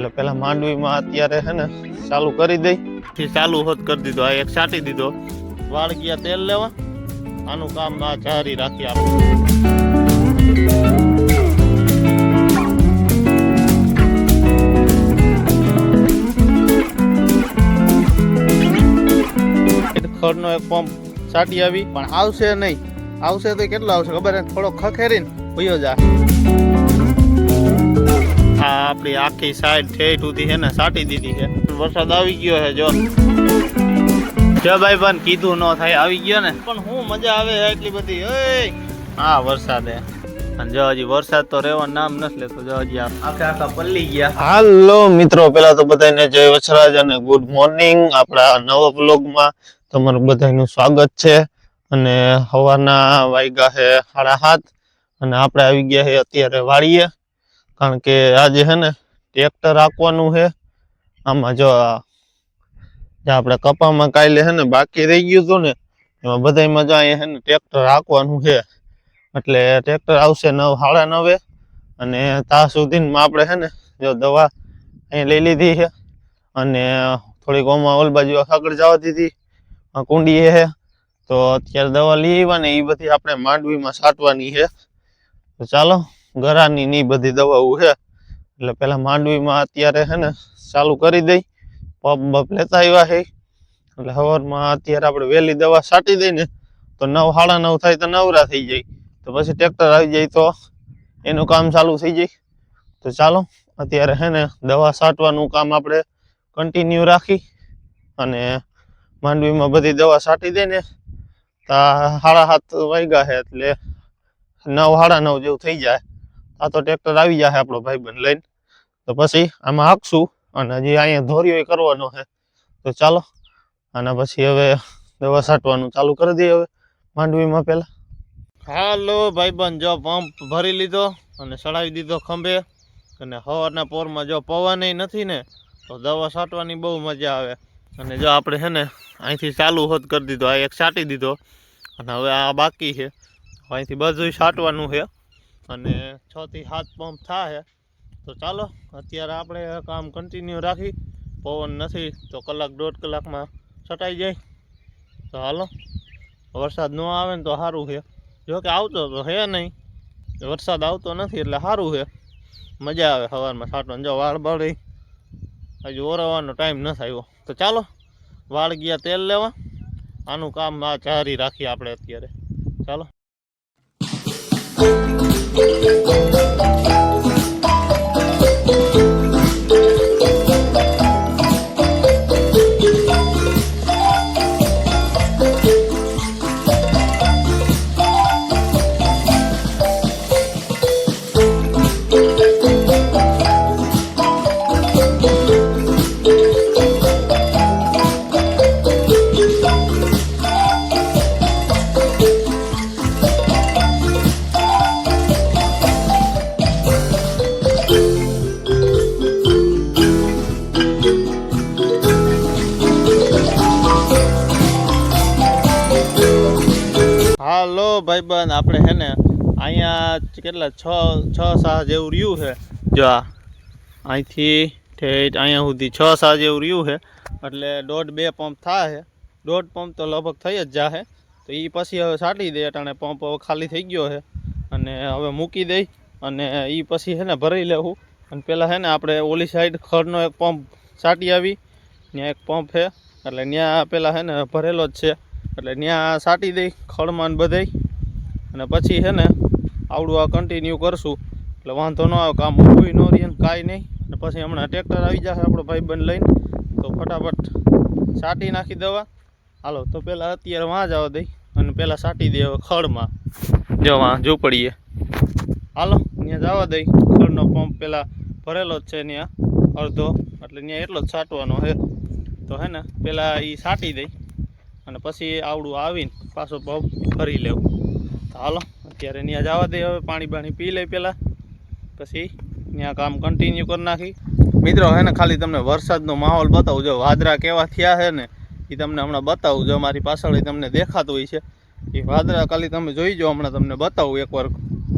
એટલે પેલા માંડવીમાં અત્યારે છે ને ચાલુ કરી દઈ. ચાલુ હોત કરી દીધો. આ એક છાંટી દીધો. વાળ ગયા તેલ લેવા. આનું કામ આ જારી રાખી આપણે ખડનો એક પંપ છાંટી આવી. પણ આવશે નહીં. આવશે તો કેટલો આવશે ખબર થોડો ખખેરીને ભયો જા. આ આપણી આખી સાઈડ ઠેઠ સુધી છે ને સાટી દીધી છે. વરસાદ આવી ગયો છે, જો. જો ભાઈ પણ કીધું ન થાય, આવી ગયો ને. પણ હું મજા આવે એટલી બધી. હા વરસાદ. હે અને જો હજી વરસાદ તો રહેવા નામ નથી લેતો, જો હજી આખે આખા પલ્લી ગયા. હાલો મિત્રો, પેલા તો બધાને જય વછરાજ અને ગુડ મોર્નિંગ. આપણા નવા બ્લોગમાં તમારું બધાનું સ્વાગત છે. અને હવાના વાગ્યા છે સાડા સાત અને આપણે આવી ગયા છે અત્યારે વાળીએ કારણ કે આજે હે ને ટ્રેક્ટર રાખવાનું છે આમાં જો આપણે કપામાં કાલે છે ને, બાકી રહી ગયું હતું ને, એમાં બધામાં જો અહીંયા હે ને ટ્રેક્ટર રાખવાનું છે એટલે ટ્રેક્ટર આવશે નવ, સાડા નવે, અને ત્યાં સુધીમાં આપણે હે ને, જો દવા અહીં લઈ લીધી છે અને થોડીક ઓમાં ઓલ બાજુ આગળ જવા દીધી. કુંડી છે તો અત્યારે દવા લઈ આવ્યા ને એ બધી આપણે માંડવીમાં છાંટવાની છે તો ચાલો ગરાની ની બધી દવાઓ છે. એટલે પેલા માંડવીમાં અત્યારે છે ને ચાલુ કરી દઈ. પપ બપ લેતા આવ્યા છે એટલે હવરમાં અત્યારે આપણે વહેલી દવા છાંટી દઈ ને તો નવ, સાડા નવ થાય તો નવરા થઈ જાય. તો પછી ટ્રેક્ટર આવી જાય તો એનું કામ ચાલુ થઈ જાય. તો ચાલો, અત્યારે છે ને દવા છાંટવાનું કામ આપણે કન્ટિન્યુ રાખી અને માંડવીમાં બધી દવા છાંટી દે ને તા સાડા સાત વાગ્યા છે એટલે નવ, સાડા નવ જેવું થઈ જાય. આ તો ટ્રેક્ટર આવી જાય આપણો ભાઈબંધ લઈને. તો પછી આમાં હાંકશું અને હજી અહીંયા ધોરીઓ કરવાનો છે. તો ચાલો, અને પછી હવે દવા છાંટવાનું ચાલુ કરી દઈએ હવે, માંડવીમાં પહેલા. હાલો ભાઈબંધ, જો પંપ ભરી લીધો અને ચડાવી દીધો ખંભે. અને હવાના પોરમાં જો પવન નથી ને, તો દવા છાંટવાની બહુ મજા આવે. અને જો આપણે છે ને, અહીંથી ચાલુ હોત કરી દીધો, આ એક છાંટી દીધો. અને હવે આ બાકી છે. અહીંથી બધું છાંટવાનું છે. અને છ થી સાત પંપ થાય તો ચાલો, અત્યારે આપણે કામ કન્ટિન્યુ રાખી. પવન નથી, તો કલાક દોઢ કલાકમાં છટાઈ જાય. તો હાલો, વરસાદ ન આવે ને તો સારું છે જો કે આવતો તો હે નહીં. વરસાદ આવતો નથી એટલે સારું છે મજા આવે સવારમાં છાંટવાની જો વાળ બળી. હજુ ઓરવાનો ટાઈમ ન થયો તો ચાલો, વાળ ગયા તેલ લેવા. આનું કામ આ જારી રાખીએ આપણે અત્યારે. ચાલો. ભાઈબંધ, આપણે હે ને, અહીંયા કેટલા, છ છ સાહ જેવું રહ્યું છે. જો આ, અહીંથી ઠેઠ અહીંયા સુધી છ સાહ જેવું રહ્યું છે. એટલે દોઢ, બે પંપ થાય દોઢ પંપ તો લગભગ થઈ જ જાહે. તો એ પછી હવે છાંટી દે, અટાણે પંપ ખાલી થઈ ગયો છે. અને હવે મૂકી દઈ અને એ પછી છે ને ભરી લેવું. અને પહેલાં છે ને આપણે ઓલી સાઈડ ખડનો એક પંપ છાંટી આવી. ત્યાં એક પંપ છે. એટલે ત્યાં પહેલાં છે ને ભરેલો જ છે. એટલે ત્યાં છાંટી દઈ ખડમાં બધાય. અને પછી છે ને, આવડું આ કન્ટિન્યુ કરશું. એટલે વાંધો ન આવે, કામ ઊભું ન રહે કાંઈ નહીં. અને પછી હમણાં ટ્રેક્ટર આવી જશે આપણો ભાઈબંધ લઈને, તો ફટાફટ છાંટી નાખી દેવા. હાલો, તો પહેલાં અત્યારે વાં જવા દઈ અને પહેલાં છાંટી દે ખડમાં. જો વાં ઝૂંપડીએ હાલો ત્યાં જવા દઈ. ખડનો પંપ પહેલાં ભરેલો જ છે ત્યાં અડધો. એટલે ત્યાં એટલો જ છાંટવાનો છે. તો હે ને પહેલાં એ છાંટી દઈ અને પછી આવડું આવીને પાછો પંપ ભરી લેવું. હાલો, અત્યારે ત્યાં જવા દે, હવે પાણી બાણી પી લઈ પહેલાં પછી ત્યાં કામ કન્ટિન્યુ કરી નાખી. મિત્રો, હે ને, ખાલી તમને વરસાદનો માહોલ બતાવું. જો વાદરા કેવા થયા છે ને એ તમને હમણાં બતાવું. જો મારી પાછળ એ તમને દેખાતું હોય છે એ વાદળા ખાલી તમે જોઈ જો હમણાં તમને બતાવું એકવાર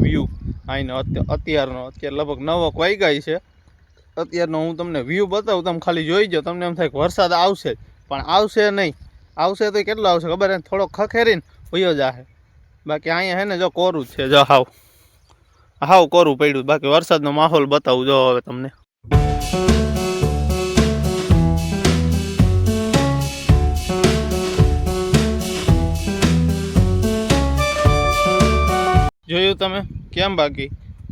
વ્યૂ અહીંનો અત્યારનો, અત્યારે લગભગ નવક વાગ્યા છે. અત્યારનો હું તમને વ્યૂ બતાવું, તમે ખાલી જોઈ જાઓ. તમને એમ થાય કે વરસાદ આવશે પણ આવશે નહીં. આવશે તો કેટલો આવશે ખબર થોડોક ખખેરીને વયો જાહે. બાકી અહીંયા હે ને જો કોરું જ છે, જો હાવ. હાવ કોરું પડ્યું. બાકી વરસાદનો માહોલ બતાવું જો હવે તમને. જોયું તમે? કેમ બાકી?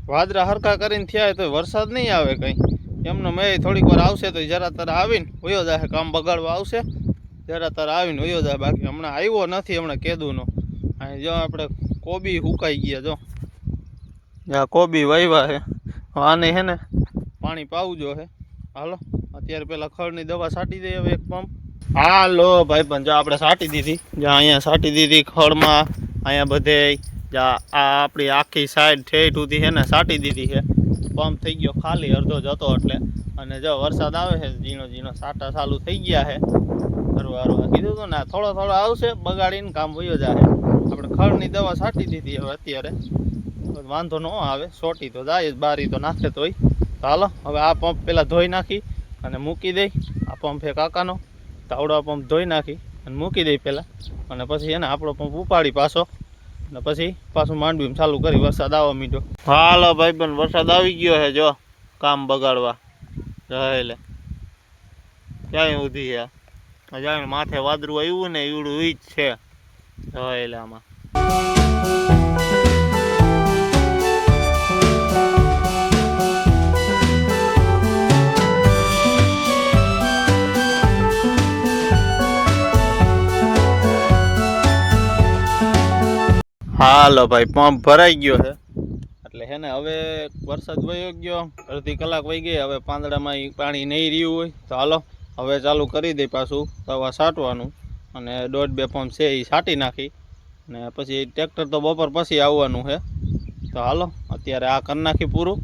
વાદરા હરખા કરીને થયા તો વરસાદ નહીં આવે કંઈ. એમનો મેં થોડીક વાર આવશે તો જરા તરા આવીને વયો જાય કામ બગાડવા આવશે. જરા તરા આવીને વયો જાય બાકી. હમણાં આવ્યો નથી, હમણાં કેદુનો. અહીં જો આપણે કોબી હુકાઈ ગયા જો. આ કોબી વાવ્યા છે. આને હે ને પાણી પાવજો જો હે હાલો અત્યારે પેલા ખળની દવા છાંટી દઈએ હવે એક પંપ. હાલો ભાઈ પણ જો આપણે છાંટી દીધી. જ્યાં અહીંયા છાંટી દીધી ખળમાં અહીંયા બધે. આ આપણી આખી સાઈડ ઠેઠ સુધી છે ને છાંટી દીધી છે. પંપ થઈ ગયો ખાલી અડધો જતો એટલે. અને જો વરસાદ આવે છે ઝીણો ઝીણો સાટા ચાલુ થઈ ગયા છે. હરવા હરવા કીધું હતું ને થોડો થોડો આવશે બગાડીને કામ વયો જાય આપણે દવા છાંટી દીધી હવે અત્યારે. વાંધો ન આવે, સોટી તો જાય બારી તો નાખે તોય. તો હાલો, હવે આ પંપ પેલા ધોઈ નાખી અને મૂકી દઈ. આ પંપ છે કાકાનો. તાવડો પંપ ધોઈ નાખી અને મૂકી દઈ પહેલાં અને પછી એને આપણો પંપ ઉપાડી પાછો. અને પછી પાછું માંડવીમાં ચાલુ કરી, વરસાદ આવવા મીઠો હાલો ભાઈ પણ વરસાદ આવી ગયો છે જો. કામ બગાડવા. એટલે ક્યાંય ઊધી છે જાણે માથે વાદળું આવ્યું ને એવડું ઈ જ છે. એટલે આમાં. હાલો ભાઈ, પંપ ભરાઈ ગયો છે. એટલે હે ને હવે વરસાદ વયો ગયો, અડધી કલાક વહી ગઈ, હવે પાંદડામાં પાણી નહીં રહ્યું હોય. તો હાલો, હવે ચાલુ કરી દઈ પાછું દવા છાંટવાનું અને દોઢ બે પંપ છે એ છાંટી નાખી. ને પછી ટ્રેક્ટર તો બપોર પછી આવવાનું છે. તો હાલો, અત્યારે આ કરી નાખી પૂરું.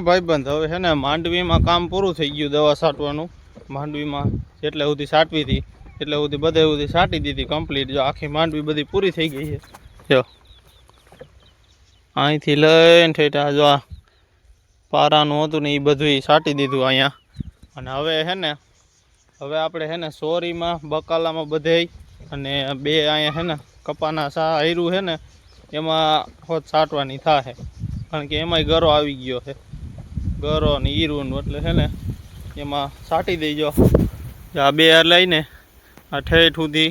ભાઈબંધ, હવે છે ને માંડવીમાં કામ પૂરું થઈ ગયું દવા છાંટવાનું માંડવીમાં જેટલે સુધી છાંટવી હતી, એટલે સુધી બધે સુધી છાંટી દીધી કમ્પ્લીટ જો આખી માંડવી બધી પૂરી થઈ ગઈ છે. જો. અહીંથી લઈને ઠેઠા જો આ પારાનું હતું ને એ બધું છાંટી દીધું અહીંયા. અને હવે છે ને, હવે આપણે છે ને સોરીમાં, બકાલામાં બધે અને બે અહીંયા છે ને કપાના સા આયરું છે ને, એમાં હોત છાંટવાની થાય કારણ કે એમાંય ગરો આવી ગયો છે. ગરો ને ઈરું એટલે છે ને એમાં સાટી દેજો. આ બે લઈને આ ઠેઠ સુધી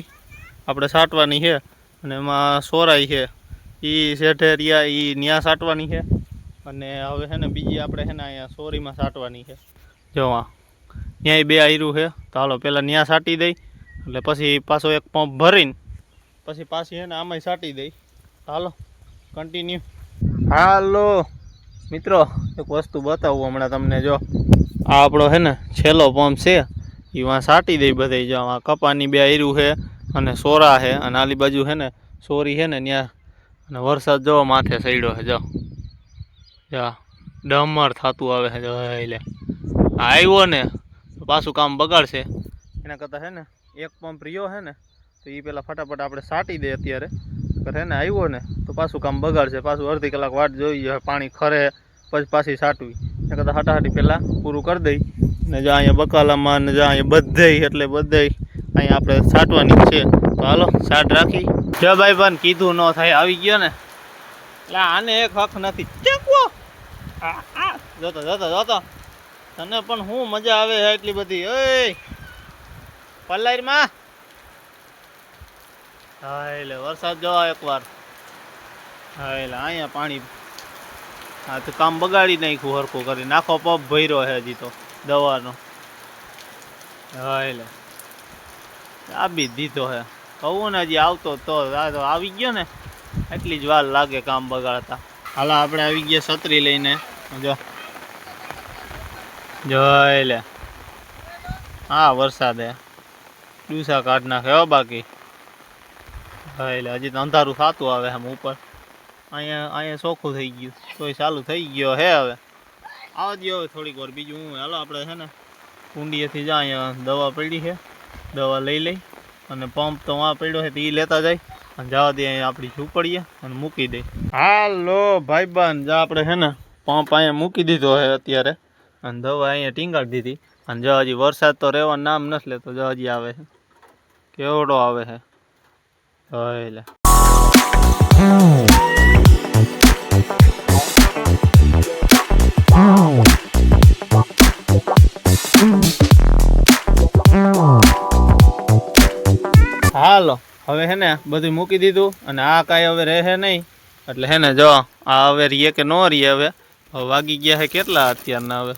આપણે સાટવાની છે અને એમાં સોરાઈ છે. એ શેઠેરિયા એ ન્યા સાટવાની છે. અને હવે છે ને બીજી આપણે છે ને અહીંયા સોરીમાં સાટવાની છે. જો આ ત્યાંય બે આયરું છે. તો હાલો પહેલાં ન્યા છાંટી દઈ, એટલે પછી પાછો એક પંપ ભરીને પછી પાછી છે ને આમાંય છાંટી દઈ. હાલો કન્ટિન્યુ હાલો. મિત્રો, એક વસ્તુ બતાવું હમણાં તમને જો. આ આપણો છે ને છેલ્લો પંપ છે. એ વાં સાટી દઈ બધે જો આ કપાની બે આયરું છે અને સોરા છે અને આલી બાજુ છે ને સોરી છે ને ત્યાં અને વરસાદ જો માથે સડ્યો છે, જો. જા ડમર થતું આવે છે, જો એટલે આવ્યો ને પાછું કામ બગાડશે. એના કરતાં છે ને એક પંપ રહ્યો છે ને તો એ પેલા ફટાફટ આપણે સાટી દઈએ અત્યારે. કરે ને આવ્યો ને, તો પાછું કામ બગાડશે, પાછું અડધી કલાક વાટ જોઈએ પાણી ખરે, પછી પાછી છાંટવી. એ કરતાં હટાહટી પહેલાં પૂરું કરી દઈ, ને જ્યાં અહીંયા બકાલામાં ને જ્યાં અહીંયા બધે એટલે બધે અહીંયા આપણે છાંટવાની છે. તો હાલો, છાંટ રાખી. જો ભાઈ પણ કીધું ન થાય, આવી ગયો ને. એટલે આને એક હક નથી. ચેકવો. જોતો જોતો જોતો. તને પણ હું મજા આવે એટલી બધી. ઓય. પલ્લાઈમાં હા એટલે વરસાદ જવા એકવાર. હા એટલે અહીંયા પાણી. હા તો કામ બગાડી નાખ્યું હરખું કરી નાખો પપ ભર્યો છે હજી તો, દવાનો. હા એટલે આપી દીધો હે કહું ને, હજી આવતો તો આ તો આવી ગયો ને. એટલી જ વાર લાગે કામ બગાડતા. હાલા, આપણે આવી ગયા છત્રી લઈને. જો. જોઈ લે હા વરસાદ. હે ડૂસા કાઢ નાખે બાકી. હા એટલે હજી તો અંધારું થતું આવે આમ ઉપર. અહીંયા અહીંયા ચોખ્ખું થઈ ગયું. તોય ચાલુ થઈ ગયો હે હવે. આવા હવે થોડીક વાર. બીજું હું, હાલો આપણે છે ને કુંડીએથી જા અહીંયા દવા પડી છે. દવા લઈ લઈ. અને પંપ તો વાં પડ્યો છે, તો એ લેતા જાય. અને જવા દે આપણી ઝૂંપડીએ અને મૂકી દે. હાલો ભાઈબંધ, જા આપણે છે ને પંપ અહીંયા મૂકી દીધો છે અત્યારે. અને દવા અહીંયા ટીંગાડી દીધી. અને જો હજી વરસાદ તો રહેવાનું નામ નથી લેતો. જો હજી આવે છે. કેવડો આવે છે. એટલે હાલો, હવે હે ને બધું મૂકી દીધું અને આ કાંઈ હવે રહે નહીં. એટલે હે ને જો, આ હવે રીએ કે ન રીએ હવે? વાગી ગયા છે કેટલા અત્યારના હવે?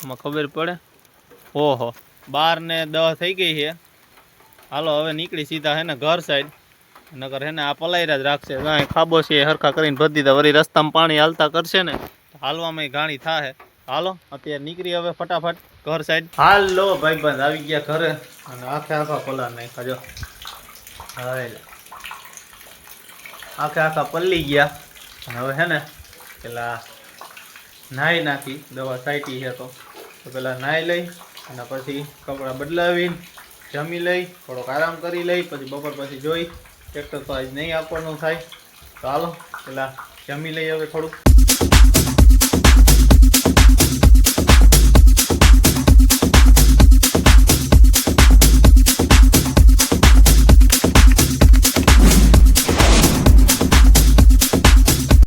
આમાં ખબર પડે? ઓહો બાર ને દહ થઈ ગઈ છે હાલો, હવે નીકળી સીધા હે ને ઘર સાઈડ નકર હે ને આ પલાયરા જ રાખશે. કાંઈ ખાબો છે, હરખા કરીને ભરી દીધા. વળી રસ્તામાં પાણી હાલતા કરશે ને હાલવામાં ઘાણી થાહે. હાલો, અત્યારે નીકળી હવે ફટાફટ ઘર સાઈડ હાલો, ભાઈબંધ આવી ગયા ઘરે. અને આખે આખા પલાર નાખ્યા, જો. આખે આખા પલ્લી ગયા. અને હવે હે ને, પેલા નાહી નાખી. દવા સાઈટી છે તો. પેલા નાહી લઈ અને પછી કપડાં બદલાવી જમી લઈ, થોડોક આરામ કરી લઈ, પછી બપોર પછી જોઈ. ટ્રેક્ટર તો આજ નહીં આપવાનું થાય. તો હાલો પેલા જમી લઈ હવે થોડુંક.